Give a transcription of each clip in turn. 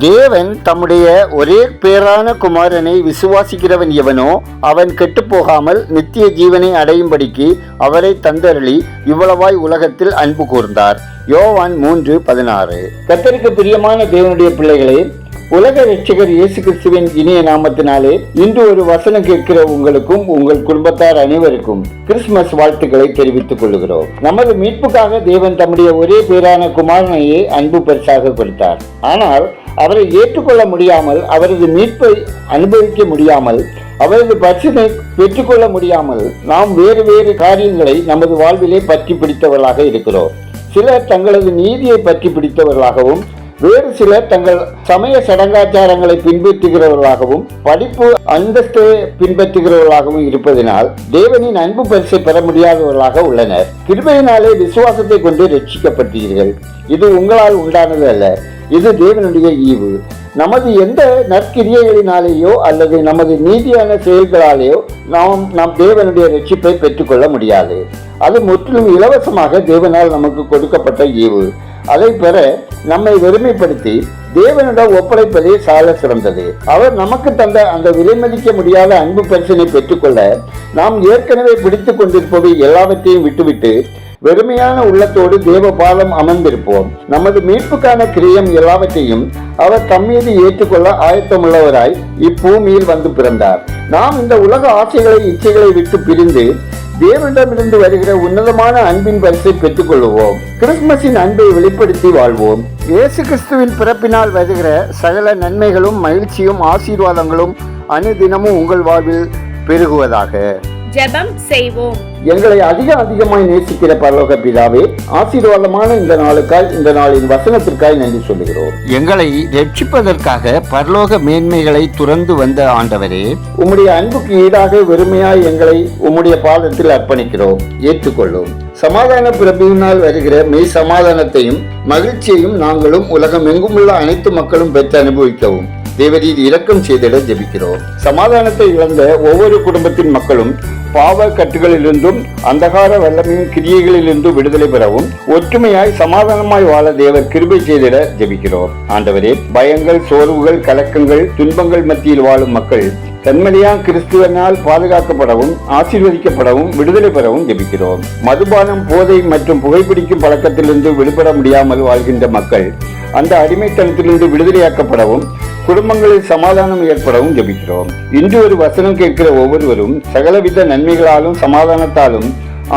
தேவன் தம்முடைய ஒரே பேரான குமாரனை விசுவாசிக்கிறவன் எவனோ அவன் கெட்டுப் போகாமல் நித்திய ஜீவனை அடையும்படிக்கு அவரை தந்தருளி இவ்வளவாய் உலகத்தில் அன்பு கூர்ந்தார். யோவான் மூன்று பதினாறு. கத்தருக்கு பிரியமான தேவனுடைய பிள்ளைகளே உலக ரட்சகர் இயேசு கிறிஸ்துவின் இனிய நாமத்தினாலே இன்று ஒரு வசனம் கேட்கிற உங்களுக்கும் உங்கள் குடும்பத்தார் அனைவருக்கும் கிறிஸ்துமஸ் வாழ்த்துக்களை தெரிவித்துக் கொள்கிறோம் நமது மீட்புக்காக தேவன் தம்முடைய ஒரே பேரான குமாரனையே அன்பு பரிசாக கொடுத்தார். ஆனால் அவரை ஏற்றுக்கொள்ள முடியாமல் அவரது மீட்பை அனுபவிக்க முடியாமல் அவரது பரிசினை பெற்றுக்கொள்ள முடியாமல் நாம் வேறு வேறு காரியங்களை நமது வாழ்விலே பற்றி பிடித்தவர்களாக இருக்கிறோம். சிலர் தங்களது நீதியை பற்றி பிடித்தவர்களாகவும் வேறு சிலர் தங்கள் சமய சடங்காச்சாரங்களை பின்பற்றுகிறவர்களாகவும் படிப்பு அந்தஸ்தை பின்பற்றுகிறவர்களாகவும் இருப்பதனால் தேவனின் அன்பு பரிசை பெற முடியாதவர்களாக உள்ளனர். கிருபையினாலே விசுவாசத்தை கொண்டு ரட்சிக்கப்பட்டீர்கள். இது உங்களால் உண்டானது அல்ல. இது தேவனுடைய ஈவு. நமது எந்த நற்கிரியைகளினாலேயோ அல்லது நமது நீதியான செயல்களாலேயோ நாம் நம் தேவனுடைய ரட்சிப்பை பெற்றுக்கொள்ள முடியாது. அது முற்றிலும் இலவசமாக தேவனால் நமக்கு கொடுக்கப்பட்ட ஈவு. அதை பெற நம்மை வெறுமைப்படுத்தி தேவனிடம் ஒப்படைப்பதே சால சிறந்தது. அவர் நமக்கு தந்த அந்த விலைமதிக்க முடியாத அன்பு பரிசனை பெற்றுக்கொள்ள நாம் ஏற்கனவே பிடித்துக் கொண்டிருப்பது எல்லாவற்றையும் விட்டுவிட்டு வெறுமையான உள்ளத்தோடு தேவ பாதம் அமர்ந்திருப்போம். நமது மீட்புக்கான கிரியம் எல்லாவற்றையும் அவர் தம்மீது ஏற்றுக்கொள்ள ஆயத்தமுள்ளவராய் இப்பூமியில் வந்து பிறந்தார். நாம் இந்த உலக ஆசைகளை இச்சைகளை விட்டு பிரிந்து தேவனிடமிருந்து வருகிற உன்னதமான அன்பின் பரிசை பெற்றுக் கொள்வோம் கிறிஸ்துமஸின் அன்பை வெளிப்படுத்தி வாழ்வோம். இயேசு கிறிஸ்துவின் பிறப்பினால் வருகிற சகல நன்மைகளும் மகிழ்ச்சியும் ஆசீர்வாதங்களும் அனுதினமும் உங்கள் வாழ்வில் பெருகுவதாக. ஜெபம் செய்வோம். எங்களை அதிக அதிகமாய் நேசிக்கிற பரலோக பிதாவே ஆசீர்வாதமான இந்த நாளுக்காய் இந்த நாளின் வசனத்திற்காய் நன்றி சொல்லுகிறோம். எங்களை ரட்சிப்பதற்காக பரலோக மேன்மைகளை துறந்து வந்த ஆண்டவரே உம்முடைய அன்புக்கு ஈடாக வெறுமையாய் எங்களை உம்முடைய பாதத்தில் அர்ப்பணிக்கிறோம். ஏற்றுக்கொள்ளும். சமாதான பிரபியினால் வருகிற மெய் சமாதானத்தையும் மகிழ்ச்சியையும் நாங்களும் உலகம் எங்குமுள்ள அனைத்து மக்களும் பெற்று அனுபவிக்கவும். தேவரீர் இரக்கம் செய்திட ஜெபிக்கிறோம். சமாதானத்தை இழந்த ஒவ்வொரு குடும்பத்தின் மக்களும் பாவ கட்டுகளிலிருந்தும் அந்தகார வல்லமையின் கிரியைகளிலிருந்து விடுதலை பெறவும் ஒற்றுமையாய் சமாதானமாய் வாழ தேவர் கிருபை செய்திட ஜெபிக்கிறோம். ஆண்டவரே பயங்கள் சோர்வுகள் கலக்கங்கள் துன்பங்கள் மத்தியில் வாழும் மக்கள் தன்மடியா கிறிஸ்துவனால் பாதுகாக்கப்படவும் ஆசீர்வதிக்கப்படவும் விடுதலை பெறவும் ஜெபிக்கிறோம். மதுபானம் போதை மற்றும் புகைப்பிடிக்கும் பழக்கத்திலிருந்து விடுபட முடியாமல் வாழ்கின்ற மக்கள் அந்த அடிமைத்தனத்திலிருந்து விடுதலையாக்கப்படவும் குடும்பங்களில் சமாதானம் ஏற்படவும் ஜெபிக்கிறோம். இன்று ஒரு வசனம் கேட்கிற ஒவ்வொருவரும் சகலவித நன்மைகளாலும் சமாதானத்தாலும்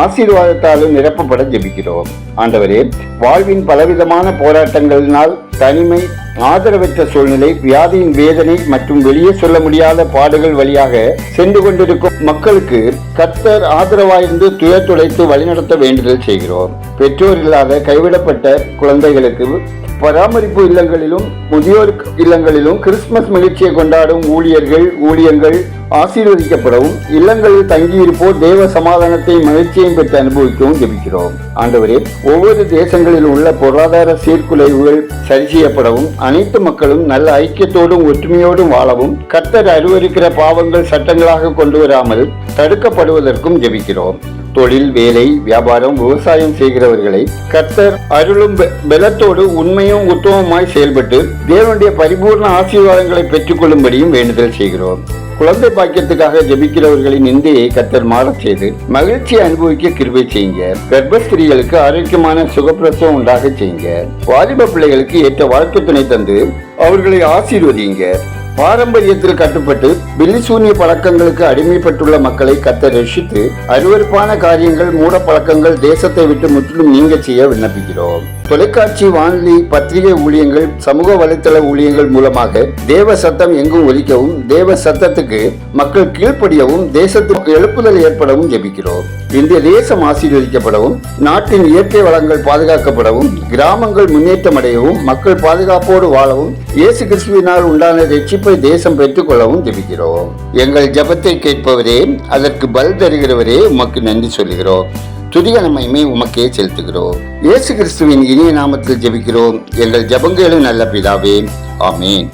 ஆசீர்வாதத்தாலும் நிரப்பப்பட ஜெபிக்கிறோம். ஆண்டவரே வாழ்வின் பலவிதமான போராட்டங்களினால் தனிமை ஆதரவற்ற சூழ்நிலை வியாதியின் வேதனை மற்றும் வெளியே சொல்ல முடியாத பாடுகள் வழியாக சென்று கொண்டிருக்கும் மக்களுக்கு கர்த்தர் ஆதரவாயிருந்து துயர் துடைத்து வழிநடத்த வேண்டுதல் செய்கிறோம். பெற்றோர் இல்லாத கைவிடப்பட்ட குழந்தைகளுக்கு பராமரிப்பு இல்லங்களிலும் முதியோர் இல்லங்களிலும் கிறிஸ்துமஸ் மகிழ்ச்சியை கொண்டாடும் ஊழியர்கள் ஊழியங்கள் ஆசீர்வதிக்கப்படவும் இல்லங்களில் தங்கியிருப்போர் தேவ சமாதானத்தையும் மகிழ்ச்சியையும் பெற்று அனுபவிக்கவும் ஜெபிக்கிறோம். ஆண்டவரே ஒவ்வொரு தேசங்களில் உள்ள பொருளாதார சீர்குலைவுகள் சரி செய்யப்படவும் அனைத்து மக்களும் நல்ல ஐக்கியத்தோடும் ஒற்றுமையோடும் வாழவும் கர்த்தர் அருவருக்கிற பாவங்கள் சட்டங்களாக கொண்டு வராமல் தடுக்கப்படுவதற்கும் ஜெபிக்கிறோம். தொழில் வேலை வியாபாரம் விவசாயம் செய்கிறவர்களை கர்த்தர் அருளும் பெ- பலத்தோடு உண்மையும் உத்தமமாய் செயல்பட்டு தேவனுடைய பரிபூர்ண ஆசீர்வாதங்களை பெற்றுக்கொள்ளும்படியும் வேண்டுதல் செய்கிறோம். குழந்தை பாக்கியத்துக்காக ஜெபிக்கிறவர்களின் நிந்தையை கத்தர் மாறச் செய்து மகிழ்ச்சியை அனுபவிக்க கிருபை செய்யுங்க. கர்ப்பஸ்திரீகளுக்கு ஆரோக்கியமான சுகப்பிரசவம் உண்டாக செய்யுங்க. வாலிப பிள்ளைகளுக்கு ஏற்ற வாழ்க்கை துணை தந்து அவர்களை ஆசீர்வதிங்க பாரம்பரியத்தில் கட்டுப்பட்டு பில்லிசூனிய பழக்கங்களுக்கு அடிமைப்பட்டுள்ள மக்களை கத்த ரட்சித்து அருவருப்பான காரியங்கள் மூட பழக்கங்கள் தேசத்தை விட்டு முற்றிலும் நீங்க செய்ய விண்ணப்பிக்கிறோம். தொலைக்காட்சி வானொலி பத்திரிகை ஊழியங்கள் சமூக வலைத்தள ஊழியங்கள் மூலமாக தேவ சத்தம் எங்கும் ஒலிக்கவும் தேவ சத்தத்துக்கு மக்கள் கீழ்ப்படியவும் தேசத்துக்கு எழுப்புதல் ஏற்படவும் ஜெபிக்கிறோம். இந்திய தேசம் ஆசீர்வதிக்கப்படவும் நாட்டின் இயற்கை வளங்கள் பாதுகாக்கப்படவும் கிராமங்கள் முன்னேற்றம் அடையவும் மக்கள் பாதுகாப்போடு வாழவும் இயேசு கிறிஸ்துவினால் உண்டான ரட்சிப்பை தேசம் பெற்றுக்கொள்ளவும் ஜெபிக்கிறோம் எங்கள் ஜபத்தை கேட்பவரே அதற்கு பல் தருகிறவரே உமக்கு நன்றி சொல்கிறோம் துதிகன மகிமை உமக்கே செலுத்துகிறோம். இயேசு கிறிஸ்துவின் இனிய நாமத்தில் ஜெபிக்கிறோம். எங்கள் ஜெபங்களும் நல்ல பிதாவே. ஆமீன்.